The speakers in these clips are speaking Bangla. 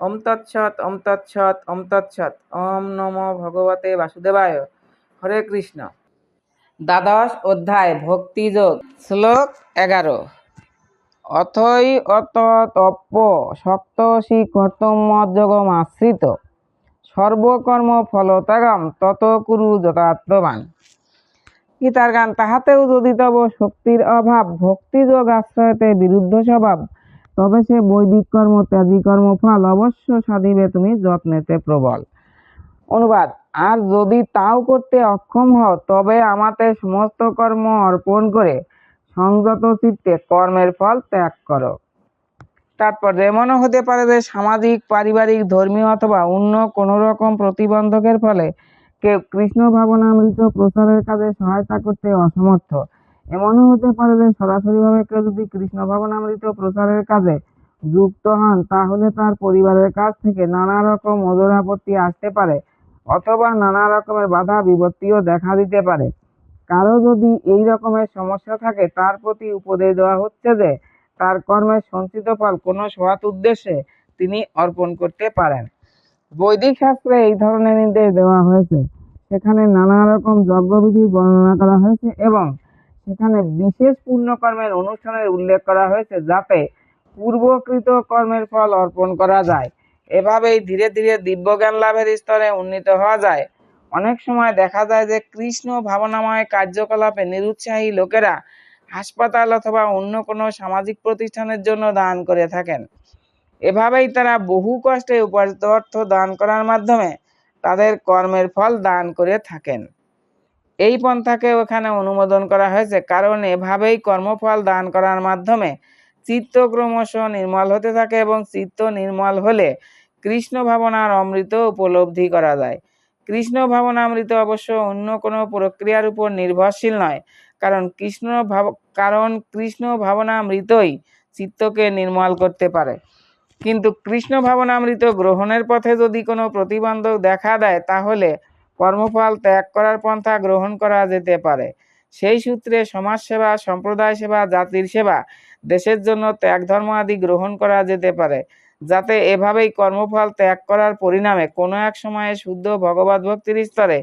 ওম তৎসৎ ওম তৎসৎ ওম তৎসৎ। ওম নমো ভগবতে বাসুদেবায়। হরে কৃষ্ণ। দ্বাদশ অধ্যায়, ভক্তিযোগ, শ্লোক এগারো। অথই অত তপ্প কর্তম্যযোগম আশ্রিত। সর্বকর্ম ফলত্যাগম তত কুরু যথার্থবান। গীতার গান তাহাতেও যদি তব শক্তির অভাব, ভক্তিযোগ আশ্রয়তে বিরুদ্ধ স্বভাব তবে সে বৈদিক কর্ম ত্যাগী কর্মফল অবশ্য সাধিবে তুমি যত্নেতে প্রবল। অনুবাদ, আর যদি তাও করতে অক্ষম হও, তবে আমাতে সমস্ত কর্ম অর্পণ করে সংযত চিত্তে কর্মের ফল ত্যাগ করো। তাৎপর্য, এমনও হতে পারে যে সামাজিক, পারিবারিক, ধর্মীয় অথবা অন্য কোনো রকম প্রতিবন্ধকের ফলে কেউ কৃষ্ণ ভাবনামৃত প্রচারের কাজে সহায়তা করতে অসমর্থ। এমনও হতে পারে যে সরাসরিভাবে কেউ যদি কৃষ্ণ ভাবনামৃত প্রচারের কাজে যুক্ত হন, তাহলে তার পরিবারের কাছ থেকে নানা রকম ওজর আপত্তি আসতে পারে অথবা নানা রকমের বাধা বিপত্তিও দেখা দিতে পারে। কারও যদি এই রকমের সমস্যা থাকে, তার প্রতি উপদেশ দেওয়া হচ্ছে যে তার কর্মের সঞ্চিত ফল কোনো সৎ উদ্দেশ্যে তিনি অর্পণ করতে পারেন। বৈদিক শাস্ত্রে এই ধরনের নির্দেশ দেওয়া হয়েছে। সেখানে নানা রকম যজ্ঞবিধির বর্ণনা করা হয়েছে এবং সেখানে বিশেষ পুণ্যকর্মের অনুষ্ঠানের উল্লেখ করা হয়েছে যাতে পূর্বকৃত কর্মের ফল অর্পণ করা যায়। এভাবেই ধীরে ধীরে দিব্যজ্ঞান লাভের স্তরে উন্নীত হওয়া যায়। অনেক সময় দেখা যায় যে কৃষ্ণ ভাবনাময় কার্যকলাপে নিরুৎসাহী লোকেরা হাসপাতাল অথবা অন্য কোনো সামাজিক প্রতিষ্ঠানের জন্য দান করে থাকেন। এভাবেই তারা বহু কষ্টে উপার্জিত অর্থ দান করার মাধ্যমে তাদের কর্মের ফল দান করে থাকেন। এই পন্থাকে ওখানে অনুমোদন করা হয়েছে। কারণ এভাবেই কর্মফল দান করার মাধ্যমে চিত্ত ক্রমশ নির্মল হতে থাকে এবং চিত্ত নির্মল হলে কৃষ্ণ ভাবনার অমৃত উপলব্ধি করা যায়। কৃষ্ণ ভাবনামৃত অবশ্য অন্য কোনো প্রক্রিয়ার উপর নির্ভরশীল নয়। কারণ কৃষ্ণ ভাব কারণ কৃষ্ণ ভাবনামৃতই চিত্তকে নির্মল করতে পারে। কিন্তু কৃষ্ণ ভাবনামৃত গ্রহণের পথে যদি কোনো প্রতিবন্ধক দেখা দেয়, তাহলে কর্মফল ত্যাগ করার পন্থা গ্রহণ করা যেতে পারে। সেই সূত্রে সমাজসেবা সম্প্রদায় সেবা জাতির সেবা, দেশের জন্য ত্যাগ ধর্ম আদি গ্রহণ করা যেতে পারে, যাতে এভাবেই কর্মফল ত্যাগ করার পরিণামে কোনো এক সময়ে শুদ্ধ ভগবত ভক্তির স্তরে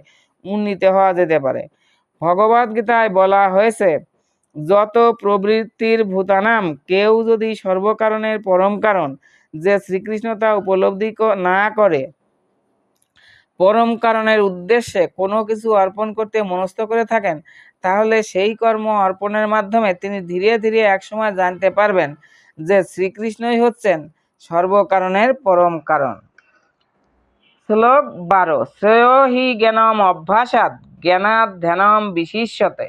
উন্নীত হওয়া যেতে পারে। ভগবদ গীতায় বলা হয়েছে, যত প্রবৃত্তির ভূতানাম, কেউ যদি সর্বকারণের পরম কারণ, যে শ্রীকৃষ্ণ তা উপলব্ধি না করে পরম কারণের উদ্দেশ্যে কোনো কিছু অর্পণ করতে মনস্থ করে থাকেন, তাহলে সেই কর্ম অর্পণের মাধ্যমে তিনি ধীরে ধীরে একসময় জানতে পারবেন যে শ্রীকৃষ্ণই হচ্ছেন সর্বকারণের পরম কারণ। শ্লোক বারো, শ্রেয় হি জ্ঞানম অভ্যাসাত জ্ঞানাত ধ্যানম বিশিষ্যতে।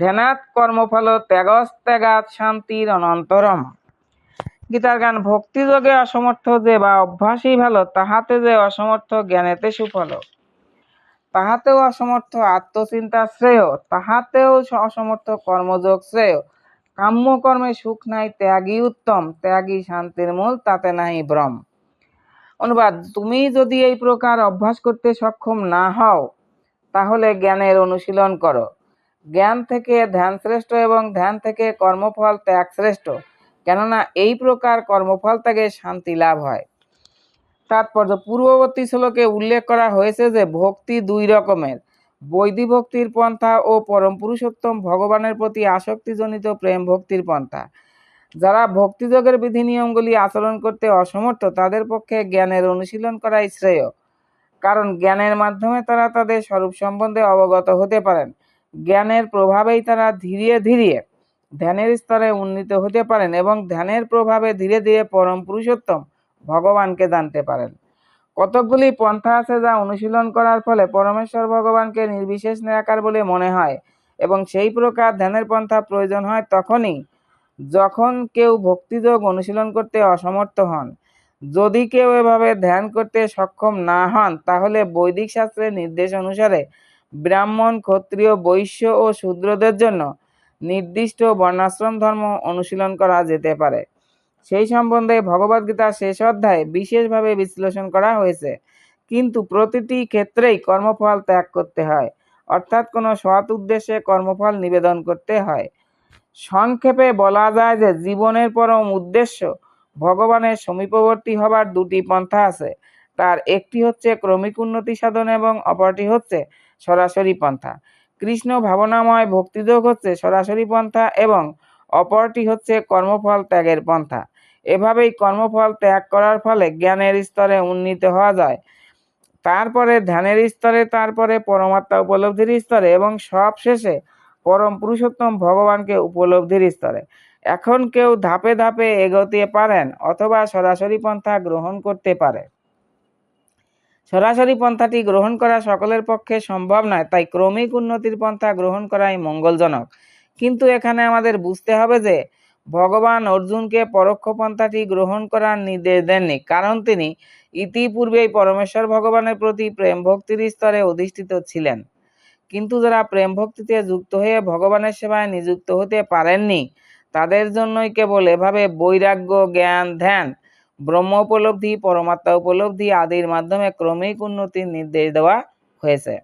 ধ্যানাত কর্মফল ত্যাগস্ত্যাগাত শান্তির অনন্তরম। গীতার গান ভক্তিযোগে অসমর্থ যে বা অভ্যাসই ভালো, তাহাতে যে অসমর্থ জ্ঞানেতে সুফল। তাহাতেও অসমর্থ আত্মচিন্তা শ্রেয়, তাহাতেও অসমর্থ কর্মযোগ শ্রেয়। কাম্যকর্মে সুখ নাই ত্যাগী উত্তম ত্যাগী শান্তির মূল, তাতে নাই ভ্রম। অনুবাদ, তুমি যদি এই প্রকার অভ্যাস করতে সক্ষম না হও, তাহলে জ্ঞানের অনুশীলন করো। জ্ঞান থেকে ধ্যান শ্রেষ্ঠ এবং ধ্যান থেকে কর্মফল ত্যাগ শ্রেষ্ঠ। কেননা এই প্রকার কর্মফল থেকে শান্তি লাভ হয়। তাৎপর্য, পূর্ববর্তী শ্লোকে উল্লেখ করা হয়েছে যে ভক্তি দুই রকমের। বৈদিক ভক্তির পন্থা ও পরম পুরুষোত্তম ভগবানের প্রতি আসক্তিজনিত প্রেম ভক্তির পন্থা। যারা ভক্তিযোগের বিধি নিয়মগুলি আচরণ করতে অসমর্থ, তাদের পক্ষে জ্ঞানের অনুশীলন করাই শ্রেয়। কারণ জ্ঞানের মাধ্যমে তারা তাদের স্বরূপ সম্বন্ধে অবগত হতে পারেন। জ্ঞানের প্রভাবেই তারা ধীরে ধীরে ধ্যানের স্তরে উন্নীত হতে পারেন এবং ধ্যানের প্রভাবে ধীরে ধীরে পরম পুরুষোত্তম ভগবানকে জানতে পারেন। কতকগুলি পন্থা আছে যা অনুশীলন করার ফলে পরমেশ্বর ভগবানকে নির্বিশেষ নিরাকার বলে মনে হয় এবং সেই প্রকার ধ্যানের পন্থা প্রয়োজন হয় তখনই যখন কেউ ভক্তিযোগ অনুশীলন করতে অসমর্থ হন। যদি কেউ এভাবে ধ্যান করতে সক্ষম না হন, তাহলে বৈদিক শাস্ত্রের নির্দেশ অনুসারে ব্রাহ্মণ, ক্ষত্রিয়, বৈশ্য ও শূদ্রদের জন্য নির্দিষ্ট বর্ণাশ্রম ধর্ম অনুশীলন করা যেতে পারে। সেই সম্বন্ধে ভগবদ্গীতার শেষ অধ্যায়ে বিশেষভাবে বিশ্লেষণ করা হয়েছে। কিন্তু প্রতিটি ক্ষেত্রেই কর্মফল ত্যাগ করতে হয়, অর্থাৎ কোনো সৎ উদ্দেশ্যে কর্মফল নিবেদন করতে হয়। সংক্ষেপে বলা যায় যে জীবনের পরম উদ্দেশ্য ভগবানের সমীপবর্তী হবার দুটি পন্থা আছে। তার একটি হচ্ছে ক্রমিক উন্নতি সাধন এবং অপরটি হচ্ছে সরাসরি পন্থা। কৃষ্ণ ভাবনাময় ভক্তিযোগ হচ্ছে সরাসরি পন্থা এবং অপরটি হচ্ছে কর্মফল ত্যাগের পন্থা। এভাবেই কর্মফল ত্যাগ করার ফলে জ্ঞানের স্তরে উন্নীত হওয়া যায়। তারপরে ধ্যানের স্তরে, তারপরে পরমাত্মা উপলব্ধির স্তরে এবং সব শেষে পরম পুরুষোত্তম ভগবানকে উপলব্ধির স্তরে। এখন কেউ ধাপে ধাপে এগোতে পারেন অথবা সরাসরি পন্থা গ্রহণ করতে পারে। সরাসরি পন্থাটি গ্রহণ করা সকলের পক্ষে সম্ভব নয়, তাই ক্রমিক উন্নতির পন্থা গ্রহণ করাই মঙ্গলজনক। কিন্তু এখানে আমাদের বুঝতে হবে যে, ভগবান অর্জুনকে পরোক্ষ পন্থাটি গ্রহণ করার নির্দেশ দেননি। কারণ তিনি ইতিপূর্বেই পরমেশ্বর ভগবানের প্রতি প্রেম ভক্তির স্তরে অধিষ্ঠিত ছিলেন। কিন্তু যারা প্রেম ভক্তিতে যুক্ত হয়ে ভগবানের সেবায় নিযুক্ত হতে পারেননি, তাদের জন্যই কেবল এভাবে বৈরাগ্য, জ্ঞান, ধ্যান ব্রহ্ম উপলব্ধি, পরমাত্মা উপলব্ধি আদির মাধ্যমে ক্রমিক উন্নতির নির্দেশ দেওয়া হয়েছে।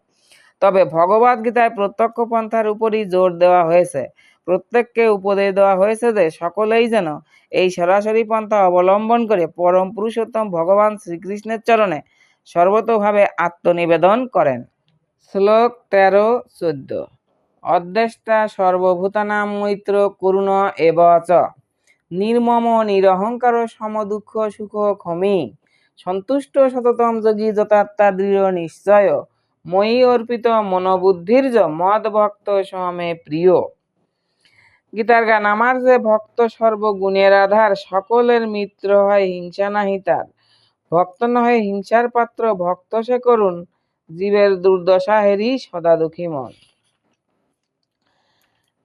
তবে ভগবদ গীতায় প্রত্যক্ষ পন্থার উপরই জোর দেওয়া হয়েছে। প্রত্যেককে উপদেশ দেওয়া হয়েছে যে সকলেই যেন এই সরাসরি পন্থা অবলম্বন করে পরম পুরুষোত্তম ভগবান শ্রীকৃষ্ণের চরণে সর্বতোভাবে আত্মনিবেদন করেন। শ্লোক তেরো, চোদ্দ। অদ্দেষ্টা সর্বভূতানাম মৈত্র করুণ এব চ। নির্মম, নিরহংকার, সমদুঃখ, সুখ, ক্ষমি। সন্তুষ্ট, সততম যোগী যথাত্মা দৃঢ় নিশ্চয়। মই অর্পিত মনোবুদ্ধির্য মদ ভক্ত সমে প্রিয়। গীতার গান, আমার যে ভক্ত সর্বগুণের আধার সকলের মিত্র হয় হিংসা নাহি তার। ভক্ত নহে হিংসার পাত্র, ভক্ত সে করুন জীবের দুর্দশা হেরি সদা দুঃখী মন।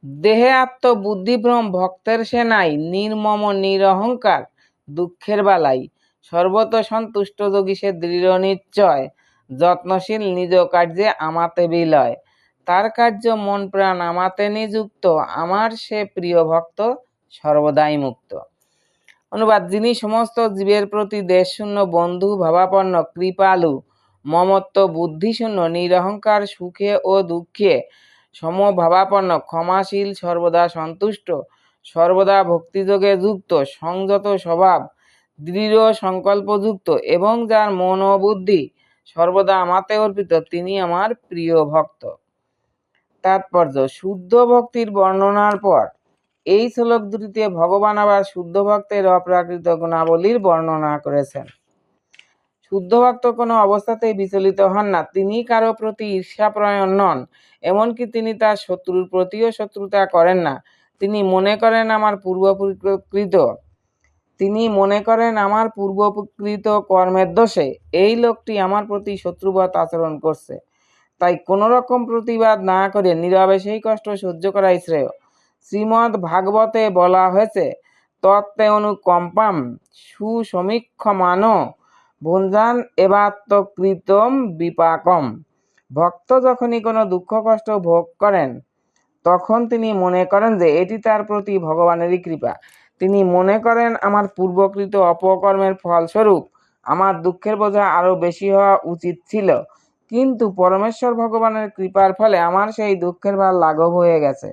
দেহে আত্মবুদ্ধিভ্রম ভক্তের সেনাই নির্মম নিরহংকার দুঃখের বালাই। সর্বত সন্তুষ্ট যোগী সে দৃঢ় নিশ্চয়, যত্নশীল নিজ কার্যে আমাতে বিলয়। তার কার্য মন প্রাণ আমাতে নিযুক্ত, আমার সে প্রিয় ভক্ত সর্বদাই মুক্ত। অনুবাদ, যিনি সমস্ত জীবের প্রতি দেশশূন্য, বন্ধু, ভাবাপন্ন, কৃপালু, মমত্ব, বুদ্ধিশূন্য, নিরহংকার, সুখে ও দুঃখে সমভাবাপন্ন, ক্ষমাশীল, সর্বদা সন্তুষ্ট, সর্বদা ভক্তিযোগে যুক্ত, সংযত স্বভাব, দৃঢ় সংকল্পযুক্ত এবং যার মন ও বুদ্ধি সর্বদা আমাতে অর্পিত, তিনি আমার প্রিয় ভক্ত। তাৎপর্য, শুদ্ধ ভক্তির বর্ণনার পর, এই শ্লোক দুটিতে ভগবান আবার শুদ্ধ ভক্তের অপ্রাকৃত গুণাবলীর বর্ণনা করেছেন। শুদ্ধ ভক্ত কোনো অবস্থাতেই বিচলিত হন না। তিনি কারও প্রতি ঈর্ষাপ্রয়ণ নন, এমনকি তিনি তার শত্রুর প্রতিও শত্রুতা করেন না। তিনি মনে করেন আমার পূর্বকৃত তিনি মনে করেন আমার পূর্বকৃত কর্মের দোষে, এই লোকটি আমার প্রতি শত্রুবৎ আচরণ করছে। তাই কোনো রকম প্রতিবাদ না করে নীরবে সেই কষ্ট সহ্য করাই শ্রেয়। শ্রীমদ্ ভাগবতে বলা হয়েছে, তত্ত্বে অনুকম্পাম সুসমীক্ষমান ভুঞ্জান এবাত্মকৃতম বিপাকম। ভক্ত যখনই কোনো দুঃখ কষ্ট ভোগ করেন, তখন তিনি মনে করেন যে এটি তার প্রতি ভগবানেরই কৃপা। তিনি মনে করেন, আমার পূর্বকৃত অপকর্মের ফলস্বরূপ আমার দুঃখের বোঝা আরও বেশি হওয়া উচিত ছিল। কিন্তু পরমেশ্বর ভগবানের কৃপার ফলে আমার সেই দুঃখের ভার লাঘব হয়ে গেছে।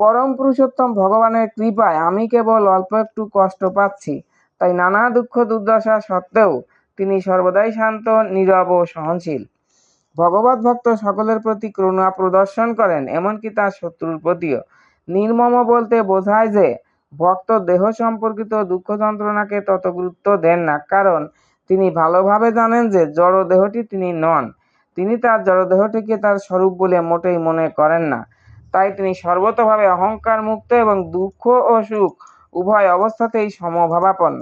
পরম পুরুষোত্তম ভগবানের কৃপায় আমি কেবল অল্প একটু কষ্ট পাচ্ছি। তাই নানা দুঃখ দুর্দশা সত্ত্বেও তিনি সর্বদাই শান্ত, নীরব ও সহনশীল। ভগবত ভক্ত সকলের প্রতি করুণা প্রদর্শন করেন, এমনকি তার শত্রুর প্রতিও। নির্মম বলতে বোঝায় যে, ভক্ত দেহ সম্পর্কিত দুঃখ যন্ত্রণাকে তত গুরুত্ব দেন না, কারণ তিনি ভালোভাবে জানেন যে, জড় দেহটি তিনি নন। তিনি তার জড়দেহটিকে তার স্বরূপ বলে মোটেই মনে করেন না। তাই তিনি সর্বতভাবে অহংকার মুক্ত এবং দুঃখ ও সুখ উভয় অবস্থাতেই সমভাবাপন্ন।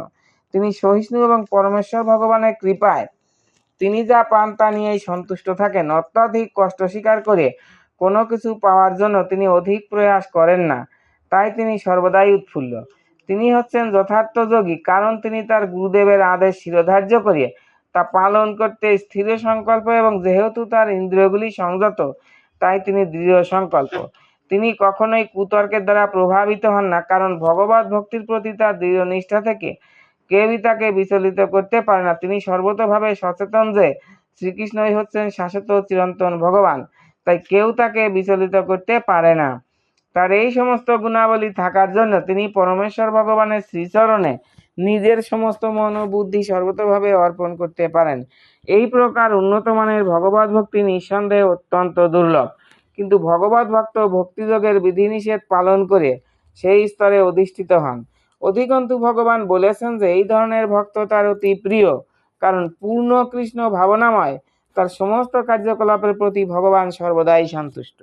তিনি সহিষ্ণু এবং পরমেশ্বর ভগবানের কৃপায়। তিনি যা পান তা নিয়েই সন্তুষ্ট থাকেন। অত্যাধিক কষ্ট স্বীকার করে কোনো কিছু পাওয়ার জন্য তিনি অধিক প্রয়াস করেন না। তাই তিনি সর্বদাই উৎফুল্ল। তিনি হচ্ছেন যথার্থ যোগী, কারণ তিনি তার গুরুদেবের আদেশ শিরোধার্য করিয়ে তা পালন করতে স্থির সংকল্প এবং যেহেতু তার ইন্দ্রিয়গুলি সংযত, তাই তিনি দৃঢ় সংকল্প। তিনি কখনোই কুতর্কের দ্বারা প্রভাবিত হন না, কারণ ভগবত ভক্তির প্রতি তার দৃঢ় নিষ্ঠা থেকে কেউই তাকে বিচলিত করতে পারে না। তিনি সর্বতভাবে সচেতন যে শ্রীকৃষ্ণই হচ্ছেন শাশ্বত চিরন্তন ভগবান, তাই কেউ তাকে বিচলিত করতে পারে না। তার এই সমস্ত গুণাবলী থাকার জন্য তিনি পরমেশ্বর ভগবানের শ্রীচরণে নিজের সমস্ত মন ও বুদ্ধি সর্বতভাবে অর্পণ করতে পারেন। এই প্রকার উন্নত মানের ভগবত ভক্তি নিঃসন্দেহে অত্যন্ত দুর্লভ। কিন্তু ভগবত ভক্ত ভক্তিযোগের বিধিনিষেধ পালন করে সেই স্তরে অধিষ্ঠিত হন। অধিকন্তু ভগবান বলেছেন যে, এই ধরনের ভক্ত তার অতি প্রিয়, কারণ পূর্ণ কৃষ্ণ ভাবনাময়, তার সমস্ত কার্যকলাপের প্রতি ভগবান সর্বদাই সন্তুষ্ট।